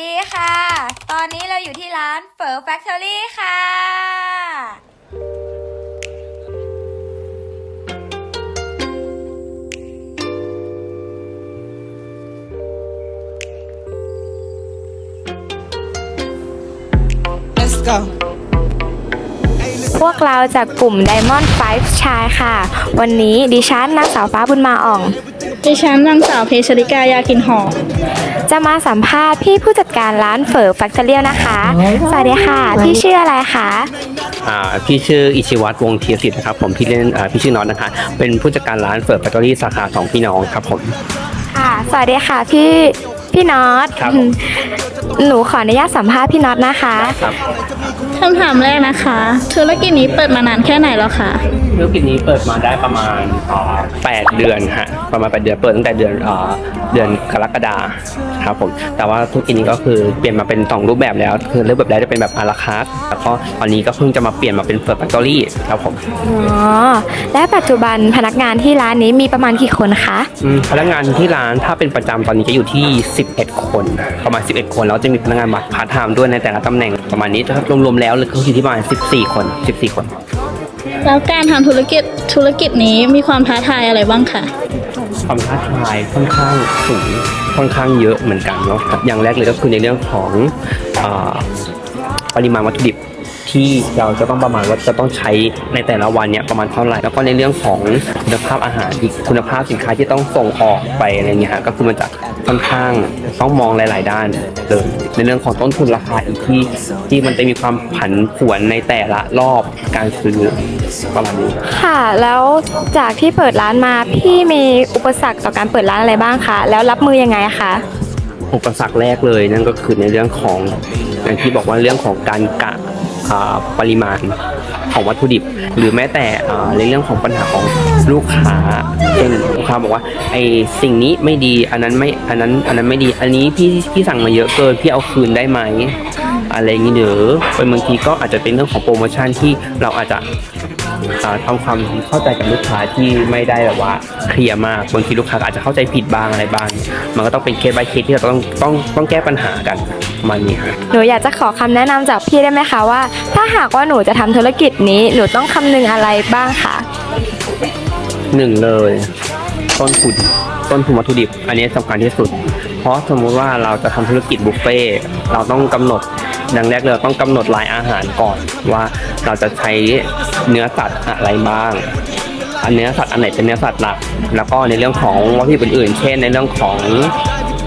ดีค่ะ ตอนนี้เราอยู่ที่ร้านเฝอแฟคทอรี่ค่ะ Let's go. พวกเราจากกลุ่ม Diamond Five ชายค่ะ วันนี้ดิฉันนางสาวฟ้าบุญมาอ่อง ดิฉันนางสาวเพชริกายากินหอมจะมาสัมภาษณ์พี่ผู้จัดการร้านเฝอแฟคเ o อรี่นะคะ สวัสดีค่ะ พี่ชื่ออะไรคะ อ่าพี่ชื่ออิชิวัตรวงศ์เทียสิทธิ์นะครับผมพี่เล่นอ่าพี่ชื่อน็อตนะคะ เป็นผู้จัดการร้านเฟิร์สแฟคทอรี่สาขาสองพี่น้องครับผม ค่ะ สวัสดีค่ะพี่พี่น็อตครับ หนูขออนุญาตสัมภาษณ์พี่น็อตนะคะ ครับคำถามแรกนะคะ ธุรกิจนี้เปิดมานานแค่ไหนแล้วคะธุรกิจนี้เปิดมาได้ประมาณอ่าแปดเดือนฮะประมาณแปดเดือนเปิดตั้งแต่เดือนอ่าเดือนกรกฎาครับผมแต่ว่าธุรกิจนี้ก็คือเปลี่ยนมาเป็นสองรูปแบบแล้ว คือรูปแบบแรกจะเป็นแบบอาราคาร์ทแล้วก็ตอนนี้ก็เพิ่งจะมาเปลี่ยนมาเป็นเฟิร์สแฟคทอรี่ครับผมอ๋อ และปัจจุบันพนักงานที่ร้านนี้มีประมาณกี่คนคะ อืมพนักงานที่ร้านถ้าเป็นประจำตอนนี้จะอยู่ที่ 11 คนประมาณ 11 คนแล้วจะมีพนักงานมาพาร์ทไทม์ด้วยในแต่ละตำแหน่งประมาณนี้ถ้ารวมๆแล้วเลยก็อยู่ที่ประมาณ 14 คน 14 คน แล้วการทำธุรกิจธุรกิจนี้มีความท้าทายอะไรบ้างคะความท้าทายค่อนข้างสูงค่อนข้างเยอะเหมือนกันเนาะอย่างแรกเลยก็คือในเรื่องของอาปริมาณวัตถุดิบ ที่เราจะต้องประมาณว่าจะต้องใช้ในแต่ละวันเนี่ยประมาณเท่าไหร่แล้วก็ในเรื่องของคุณภาพอาหารอีกคุณภาพสินค้าที่ต้องส่งออกไปอะไรเงี้ยฮะก็คือมันจะค่อนข้างต้องมองหลาย ๆ ด้านเลยในเรื่องของต้นทุนราคาอีกที่ที่มันจะมีความผันผวนในแต่ละรอบการซื้อประมาณนี้ค่ะแล้วจากที่เปิดร้านมาพี่มีอุปสรรคต่อการเปิดร้านอะไรบ้างคะแล้วรับมือยังไงคะอุปสรรคแรกเลยนั่นก็คือในเรื่องของอย่างที่บอกว่าเรื่องของการกะอ่า ปริมาณของวัตถุดิบ หรือแม้แต่ในเรื่องของปัญหาของลูกค้าเช่นลูกค้าบอกว่าไอสิ่งนี้ไม่ดีอันนั้นไม่อันนั้นอันนั้นไม่ดีอันนี้พี่พี่สั่งมาเยอะเกินพี่เอาคืนได้ไหม อะไรอย่างนี้หรือเป็นบางทีก็อาจจะเป็นเรื่องของโปรโมชั่นที่เราอาจจะทำความเข้าใจกับลูกค้าที่ไม่ได้แบบว่าเคลียร์มากบางทีลูกค้าอาจจะเข้าใจผิดบางอะไรบ้าง มันก็ต้องเป็นเคส by เคสที่เราต้องต้องต้องแก้ปัญหากันประมันนี้ครับหนูอยากจะขอคำแนะนำจากพี่ได้ไหมคะว่า ถ้าหากว่าหนูจะทำธุรกิจนี้หนูต้องคำนึงอะไรบ้างคะหนึ่งเลยต้นทุนต้นทุนวัตถุดิบ อันนี้สำคัญที่สุด เพราะสมมุติว่าเราจะทำธุรกิจบุฟเฟ่เราต้องกำหนด ดังแรกเลยเราต้องกำหนดรายอาหารก่อนว่าเราจะใช้เนื้อสัตว์อะไรบ้างอันเนื้อสัตว์อันไหนเป็นเนื้อสัตว์หลัก แล้วก็ในเรื่องของวัตถุดิบอื่นๆเช่น ในเรื่องของ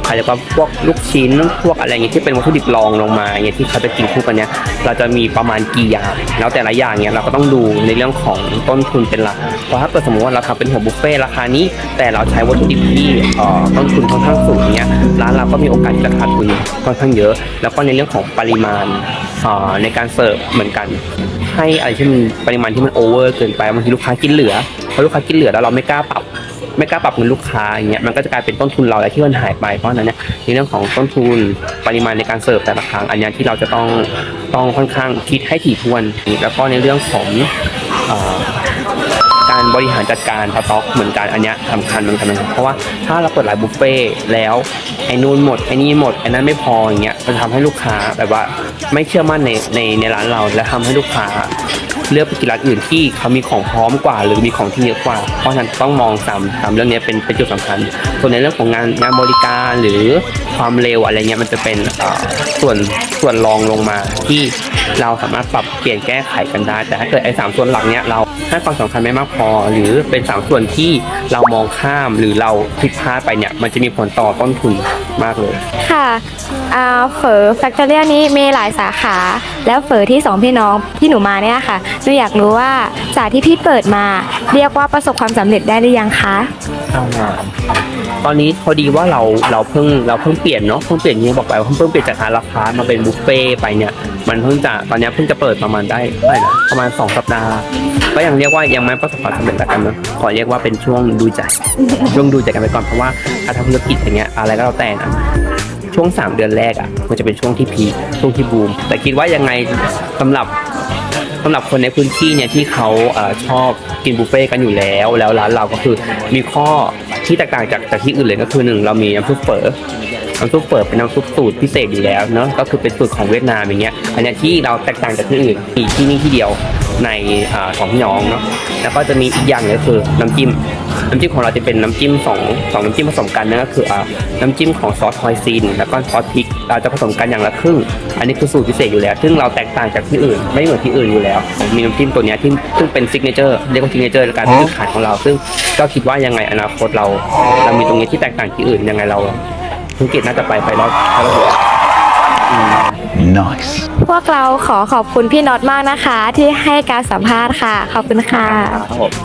ใครเรียกว่าพวกลูกชิ้นพวกอะไรอย่างเงี้ยที่เป็นวัตถุดิบรองลงมาอย่างเงี้ยที่เขาจะกินคู่กันเนี้ยเราจะมีประมาณกี่อย่าง แล้วแต่ละอย่างเนี้ยเราก็ต้องดูในเรื่องของต้นทุนเป็นหลักเพราะถ้าเกิดสมมติว่าเราทำเป็นหัวบุฟเฟ่ราคานี้ แต่เราใช้วัตถุดิบที่ต้นทุนค่อนข้างสูงเนี้ยร้านเราก็มีโอกาสที่จะขาดทุนค่อนข้างเยอะ แล้วก็ในเรื่องของปริมาณในการเสิร์ฟเหมือนกัน ให้อะไรที่มันปริมาณที่มันโอเวอร์เกินไปบางทีลูกค้ากินเหลือพอลูกค้ากินเหลือแล้วเราไม่กล้าปรับ ไม่กล้าปรับเงินลูกค้าอย่างเงี้ยมันก็จะกลายเป็นต้นทุนเราแล้วที่มันหายไปเพราะฉะนั้นเนี่ยในเรื่องของต้นทุนปริมาณในการเสิร์ฟแต่ละครั้งอันนี้ที่เราจะต้องต้องค่อนข้างคิดให้ถี่ถ้วน แล้วก็ในเรื่องของการบริหารจัดการสต็อกเหมือนกันอันนี้สำคัญเหมือนกันเพราะว่าถ้าเราเปิดหลายบุฟเฟ่แล้วไอ้นู่นหมดไอ้นี่หมดไอ้นั้นไม่พออย่างเงี้ยมันทำให้ลูกค้าแบบว่าไม่เชื่อมั่นในในในร้านเราและทำให้ลูกค้า เลือกไปกินร้านอื่นที่เขามีของพร้อมกว่า หรือมีของที่เยอะกว่า เพราะฉะนั้นต้องมองสามสามเรื่องนี้เป็นเป็นจุดสำคัญ ส่วนในเรื่องของงานงานบริการหรือความเร็วอะไรเงี้ยมันจะเป็นส่วนส่วนรองลงมาที่เราสามารถปรับเปลี่ยนแก้ไขกันได้ แต่ถ้าเกิดไอ้สามส่วนหลักเนี้ยเราให้ความสำคัญไม่มากพอ หรือเป็นสามส่วนที่เรามองข้ามหรือเราผิดพลาดไปเนี่ยมันจะมีผลต่อต้นทุน มากเลย ค่ะอ่าเฝอแฟคเ o อรี่นี้มีหลายสาขา แล้วเฝอที่สองพี่น้องที่หนูมาเนี่ยค่ะหนูอยากรู้ว่าจากที่พี่เปิดมา เรียกว่าประสบความสำเร็จได้หรือยังคะ ตอนนี้พอดีว่าเราเราเพิ่งเราเพิ่งเปลี่ยนเนาะเพิ่งเปลี่ยนอยังที่บอกไปว่าเพิ่งเปลี่ยนจากอาราคาร์ทมาเป็นบุฟเฟ่ต์ไปเนี่ยมันเพิ่งจะตอนเนี้ยเพิ่งจะเปิดประมาณได้เท่าไหร่นะประมาณ2สัปดาห์ก็ยังเรียกว่ายังไม่ประสบความสำเร็จแล้วกันนะขอเรียกว่าเป็นช่วงดูใจ ช่วงดูใจกันไปก่อนเพราะว่าการทำธุรกิจอย่างเงี้ยอะไรก็แล้วแต่นะช่วง 3 เดือนแรกอะมันจะเป็นช่วงที่พีคช่วงที่บูม แต่คิดว่ายังไงสำหรับสำหรับคนในพื้นที่เนี่ยที่เขาอชอบกินบุฟเฟ่ต์กันอยู่แล้ว แล้วร้านเราก็คือมีข้อที่แตกต่างจากจากที่อื่นเลยก็คือหนึ่งเรามีน้ำซุปเฝอน้ำซุปเปิดเป็นน้ำซุปสูตรพิเศษอยู่แล้วเนาะก็คือเป็นสูตรของเวียดนามอย่างเงี้ยอันนี้ที่เราแตกต่างจากที่อื่นมีที่นี่ที่เดียวในอของพี่น้องเนาะแล้วก็จะมีอีกอย่างหนึงก็คือน้ำจิ้ม น้ำจิ้มของเราจะเป็นน้ำจิ้มสองสองน้ำจิ้มผสมกันนั่นก็คืออ่าน้ำจิ้มของซอสฮอยซินแล้วก็ซอสพริกเราจะผสมกันอย่างละครึ่ง อันนี้คือสูตรพิเศษอยู่แล้ว ซึ่งเราแตกต่างจากที่อื่น ไม่เหมือนที่อื่นอยู่แล้ว มีน้ำจิ้มตัวเนี้ยที่ซึ่งเป็นซิกเนเจอร์เรียกว่าซิกเนเจอร์การซื้อขายของเรา ซึ่งก็คิดว่ายังไงอนาคตเรา เรามีตรงนี้ที่แตกต่างที่อื่นยังไงเราธุรกิจน่าจะไปไปรอดไปรอดอยู่แล้ว Nice. พวกเราขอขอบคุณพี่น็อตมากนะคะ ที่ให้การสัมภาษณ์ค่ะ ขอบคุณค่ะ ครับผม